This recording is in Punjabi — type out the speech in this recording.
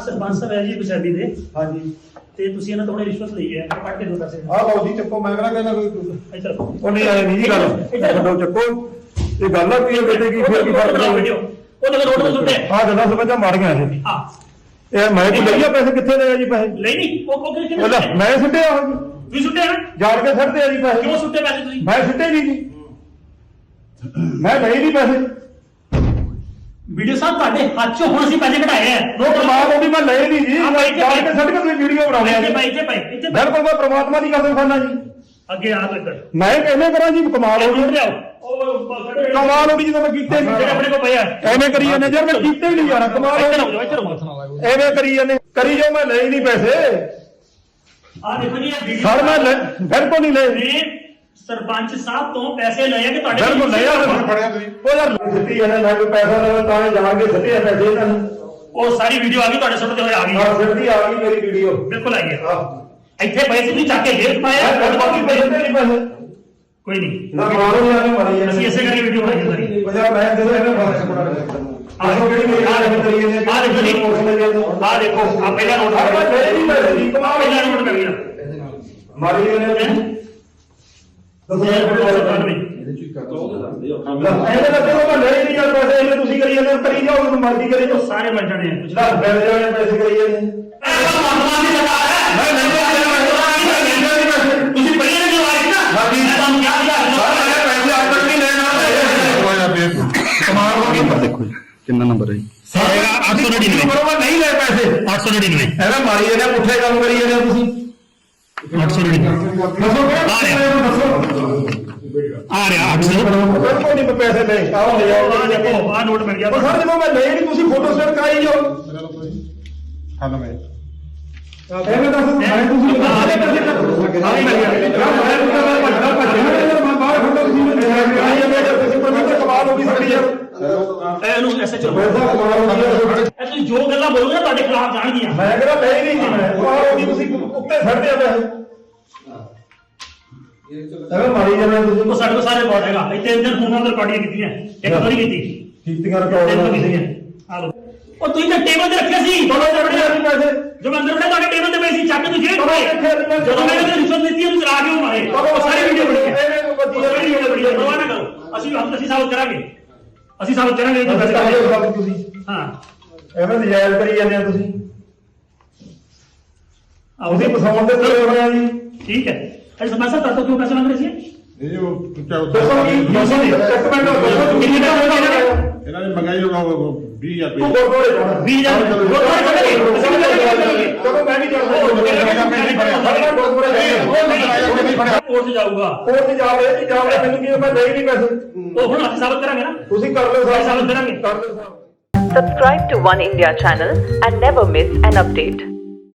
ਆ ਸਰਪੰਚ ਸਾਹਿਬ ਹੈ ਜੀ ਪੰਜਾਬੀ ਦੇ। ਹਾਂਜੀ। ਤੇ ਤੁਸੀਂ ਇਹਨਾਂ ਤੋਂ ਹੁਣੇ ਰਿਸ਼ਵਤ ਲਈ ਹੈ। ਕੱਢ ਕੇ ਦੋ ਪੈਸੇ ਆਹ ਲਓ ਜੀ ਚੱਕੋ ਮੈਂ ਕਿਹੜਾ ਕਹਿੰਦਾ ਕੋਈ ਇੱਧਰ। ਉਹ ਨਹੀਂ ਆਏ ਨਹੀਂ ਜੀ ਗੱਲ। ਛੱਡੋ ਚੱਕੋ। ਇਹ ਗੱਲ ਆ ਕੀ ਹੈ ਬੇਟੇ ਕੀ ਫਿਰ ਕੀ ਫ਼ਰਕ ਵੀਡੀਓ ਉਹ ਤਾਂ ਰੋਡ ਤੇ ਸੁੱਟੇ ਆਹ ਗੱਲਾਂ ਸਮਝਾ ਮਾਰ ਗਿਆ ਇਹ। ਹਾਂ। ਇਹ ਮੈਂ ਕੋਈ ਲਈਆ ਪੈਸੇ ਕਿੱਥੇ ਲਏ ਆ ਜੀ ਪੈਸੇ? ਲਈ ਨਹੀਂ ਉਹ ਉਹ ਕਿਹਨੇ ਉਹਦਾ ਸੁੱਟੇ? ਮੈਂ ਸਿੱਟੇ ਆ। ਜੀ ਤੁਸੀਂ ਸੁੱਟੇ ਹਨ ਜਾਣ ਕੇ ਸਿੱਟਦੇ ਆ ਜੀ ਕਿਉਂ ਪੈਸੇ ਸੁੱਟੇ ਪੈਸੇ ਤੁਸੀਂ? ਮੈਂ ਸਿੱਟੇ ਨਹੀਂ ਜੀ। ਮੈਂ ਲਏ ਨਹੀਂ ਪੈਸੇ। ਵੀਡੀਓ ਸਾਹਿਬ ਤੁਹਾਡੇ ਹੱਥ ਚੋਂ ਹੁਣ ਅਸੀਂ ਪੈਸੇ ਕਢਾਏ ਆ। ਉਹ ਪ੍ਰਮਾਤਮਾ ਦੀ ਮੈਂ ਲਏ ਨਹੀਂ ਜੀ। ਹਾਂ, ਭਾਈ, ਇੱਥੇ ਜਾਣ ਕੇ ਸਿੱਟ ਕੇ ਤੁਸੀਂ ਵੀਡੀਓ ਬਣਾਉਂਦੇ ਆ ਇੱਥੇ ਜੀ ਭਾਈ ਇੱਥੇ ਭਾਈ ਇੱਥੇ ਭਾਈ। ਬਿਲਕੁਲ ਮੈਂ ਪ੍ਰਮਾਤਮਾ ਦੀ ਕਸਮ ਖਾਨਾ ਜੀ। ਅੱਗੇ ਆ ਲੱਗਣ ਮੈਂ ਕਿਵੇਂ ਕਰਾਂ ਜੀ ਕਮਾਲ ਹੋ ਗਈ। ਜਿਹੜੇ ਕਮਾਲ ਹੋ ਗਈ ਜਦੋਂ ਮੈਂ ਕੀਤੇ ਨਹੀਂ। ਆਪਣੇ ਕੋਲ ਪਿਆ ਐਵੇਂ ਕਰੀ ਜਾਂਦੇ ਯਾਰ ਮੈਂ ਕੀਤੇ ਹੀ ਨਹੀਂ ਯਾਰ ਕਮਾਲ ਹੋ ਇੱਧਰ ਗਈ। ਆਓ ਇੱਧਰ ਆਓ। ਐਵੇਂ ਕਰੀ ਜਾਂਦੇ ਕਰੀ ਜਾਓ ਮੈਂ ਲਏ ਨਹੀਂ ਪੈਸੇ। ਆ ਦੇਖੋ ਜੀ ਇਹ ਵੀਡੀਓ ਸਰ ਮੈਂ ਲੈ- ਬਿਲਕੁਲ ਨਹੀਂ ਲਏ ਨੇ ਸਰਪੰਚ ਸਾਹਿਬ ਤੋਂ ਪੈਸੇ ਲਏ ਆ ਕਿ ਤੁਹਾਡੇ ਬਿਲਕੁਲ ਲਿਆ ਫੜਿਆ ਤੁਸੀਂ। ਉਹ ਯਾਰ ਸਿੱਟੀ ਜਾਂਦੇ ਨਾ ਕੋਈ ਪੈਸਾ ਲਵੇ ਤਾਂ ਇਹ ਜਾਣ ਕੇ ਸਿੱਟੇ ਆ ਪੈਸੇ ਇਹਨਾਂ ਨੂੰ। ਉਹ ਸਾਰੀ ਵੀਡੀਓ ਆ ਗਈ ਤੁਹਾਡੇ ਸੁਣਦੇ ਹੋਏ ਆ ਗਈ। ਆਹ ਸਿੱਟੀ ਆ ਗਈ ਮੇਰੀ ਵੀਡੀਓ ਬਿਲਕੁਲ ਆਈ ਹੈ। ਆਹ ਇੱਥੇ ਪੈਸੇ ਤੁਸੀਂ ਚੱਕ ਕੇ ਜੇਬ ਪਾਏ ਆ, ਮੈਂ ਬਾਕੀ ਪੈਸੇ ਨਹੀਂ ਪੈਸੇ ਕੋਈ ਨਹੀਂ। ਨਾ ਮਾਰੋ ਯਾਰ ਨੂੰ ਮਾਰੀ। ਅਸੀਂ ਇਸੇ ਕਰਕੇ ਵੀਡੀਓ ਬਣਾਈ ਜਾਂਦੀ ਪੰਜਾਬ ਮੈਂ ਜਦੋਂ ਇਹਨਾਂ ਬਾਰੇ ਆਹੋ ਕਿਹੜੀ ਮੇਰੀ ਆ ਗੱਲ ਕਰੀ ਜਾਂਦੇ ਦੇਖੋ ਜੀ। ਆ ਦੇਖੋ ਆ ਪਹਿਲਾ ਨੋਟ ਨਹੀਂ ਕਮਾਲ ਪਹਿਲਾ ਨੋਟ ਕਰ ਮਾਰੀ ਜਾਂਦੇ ਨੇ ਦੱਸੋ ਇਹਦੇ ਉਹ ਨਹੀਂ ਯਾਰ ਪੈਸੇ ਇਹਨੇ ਤੁਸੀਂ ਕਰੀ ਜਾਂਦੇ ਹੋ, ਕਰੀ ਜਾਓ ਉਹਨੂੰ ਮਰਜ਼ੀ ਕਰੀ ਜਾਓ। ਸਾਰੇ ਬਣ ਜਾਣੇ ਆ। ਨਾ ਬਿਲ ਜਾਣੇ ਪੈਸੇ ਕਰੀ ਜਾਂਦੇ। ਹੋ ਦੇਖੋ ਜੀ। ਕਿੰਨਾ ਨੰਬਰ ਹੈ ਜੀ? ਸਾਰਾ 899 ਬਰੋਬਰ ਨਹੀਂ ਲੈ ਪੈਸੇ। 899 ਐਵੇਂ ਮਾਰੀ ਜਾਂਦੇ ਆ, ਪੁੱਠੇ ਕੰਮ ਕਰੀ ਜਾਂਦੇ ਤੁਸੀਂ। 899 ਦੱਸੋ ਕਿਹੜਾ ਦੱਸੋ। ਆ ਰਿਹਾ 800 ਬਿਲਕੁਲ ਨਹੀਂ ਪੈਸੇ ਲੈ ਆਓ ਲੈ ਆ ਆਓ ਦੇਖੋ ਆ ਨੋਟ ਮਿਲ ਗਿਆ ਉਹ ਸਰ ਜਦੋਂ ਮੈਂ ਲਏ ਨਹੀਂ ਤੁਸੀਂ ਫੋਟੋ ਸਟੇਟ ਕਰਾਈ ਜਾਓ। ਹਲੋ ਮੈਂ ਐਵੇਂ ਦੱਸ ਮੈਂ ਤੁਸੀਂ ਆਲੇ ਪੈਸੇ ਆ ਹੀ ਮਿਲ ਗਿਆ ਮੈਂ ਮੈਂ ਭੱਜਦਾ ਭੱਜਦਾ ਮੈਂ ਬਾਹਰ ਖੜਾ ਤੁਸੀਂ ਮੈਨੂੰ ਕਰਾਈ ਜਾਂਦੇ ਆ, ਤੁਸੀਂ ਪਰ ਮੈਂ ਤਾਂ ਕਮਾਲ ਹੋ ਗਈ ਸਾਡੀ ਯਾਰ ਇਹਨੂੰ ਐਸੇ ਚਲੋ। ਪੈਸਾ ਕਮਾਲ ਹੋ ਯਾਰ। ਇਹ ਤੁਸੀਂ ਜੋ ਗੱਲਾਂ ਬੋਲੋਗੇ ਤੁਹਾਡੇ ਖਿਲਾਫ ਜਾਣਗੀਆਂ। ਮੈਂ ਕਿਹੜਾ ਲੈ ਹੀ ਨਹੀਂ ਸੀ ਮੈਂ ਕਮਾਲ ਹੋ ਗਈ ਤੁਸੀਂ ਉੱਤੇ ਛੱਡਦੇ ਆ ਪੈਸੇ। ਐਵੇਂ ਮਾਰੀ ਜਾਂਦੇ ਤੁਸੀਂ ਉਹ ਸਾਡੇ ਕੋਲ ਸਾਰੇ ਰਿਕਾਰਡ ਹੈਗਾ। ਇੱਥੇ ਇੰਦਰ ਫੋਨਾਂ ਤੇ ਰਿਕਾਰਡਿੰਗ ਕੀਤੀਆਂ। ਇੱਕ ਵਾਰੀ ਕੀਤੀ। ਕੀਤੀਆਂ ਰਿਕਾਰਡ ਕੀਤੀਆਂ। ਆ ਲਓ। ਉਹ ਤੁਸੀਂ ਤਾਂ ਟੇਬਲ ਤੇ ਰੱਖਿਆ ਸੀ। ਚਲੋ ਚੜਦੇ ਆ ਜੀ ਪੈਸੇ ਜਦੋਂ ਅੰਦਰ ਬੜੇ ਤੁਹਾਡੇ ਟੇਬਲ ਤੇ ਪਏ ਸੀ। ਚੱਕ ਤੁਸੀਂ ਨਹੀਂ ਮੈਂ- ਜਦੋਂ ਮੈਂ ਇਹਨਾਂ ਨੂੰ ਰਿਸ਼ਵਤ ਦਿੱਤੀ ਉਹਨੂੰ ਚਲਾ ਕੇ ਮਾਰੇ। ਉਹ ਸਾਰੀ ਵੀਡੀਓ ਬਣੀ ਹੈ। ਉਹ ਸਾਰੀ ਵੀਡੀਓ ਬਣੀ ਹੈ। ਪਰਵਾਹ ਨਾ ਕਰੋ। ਅਸੀਂ ਹਮ ਅਸੀਂ ਸਾਬਤ ਕਰਾਂਗੇ। ਅਸੀਂ ਸਾਬਤ ਕਰਾਂਗੇ ਕਿ ਪੈਸੇ ਤੁਸੀਂ। ਹਾਂ। ਐਵੇਂ ਨਜਾਇਜ਼ ਕਰੀ ਜਾਂਦੇ ਆ ਤੁਸੀਂ। ਆਓ ਤੁਸੀਂ ਫਸਾਉਣ ਦੇ ਤੇ ਹੋਏ ਆ ਜੀ ਠੀਕ ਹੈ। ਰਹੇ ਇਹ ਜੋ ਦੱਸੋ ਕੀ ਦੱਸੋ ਜੀ ਇੱਕ ਮਿੰਟ ਦੱਸੋ ਕਿੰਨੀ ਦਾ ਹੋਗਾ ਇਹਨਾਂ ਨੇ ਮੰਗਾਈ ਲੋਕਾਂ 20000 ਤੂੰ ਰੁਪਏ ਕੋਰਟ ਜਾਊਗਾ ਕੋਰਟ ਤੇ ਜਾਵੇ ਜੀ ਜਾਵੇ ਮੈਨੂੰ ਕੀ ਮੈਂ ਦੇ ਹੀ ਨਹੀਂ ਪੈਸੇ ਉਹ ਹੁਣ ਸਾਬਤ ਕਰਾਂਗੇ ਨਾ ਤੁਸੀਂ ਕਰ ਲਓ ਸਾਬਤ ਕਰਾਂਗੇ ਕਰ ਲਓ Subscribe to One India channel and never miss an update.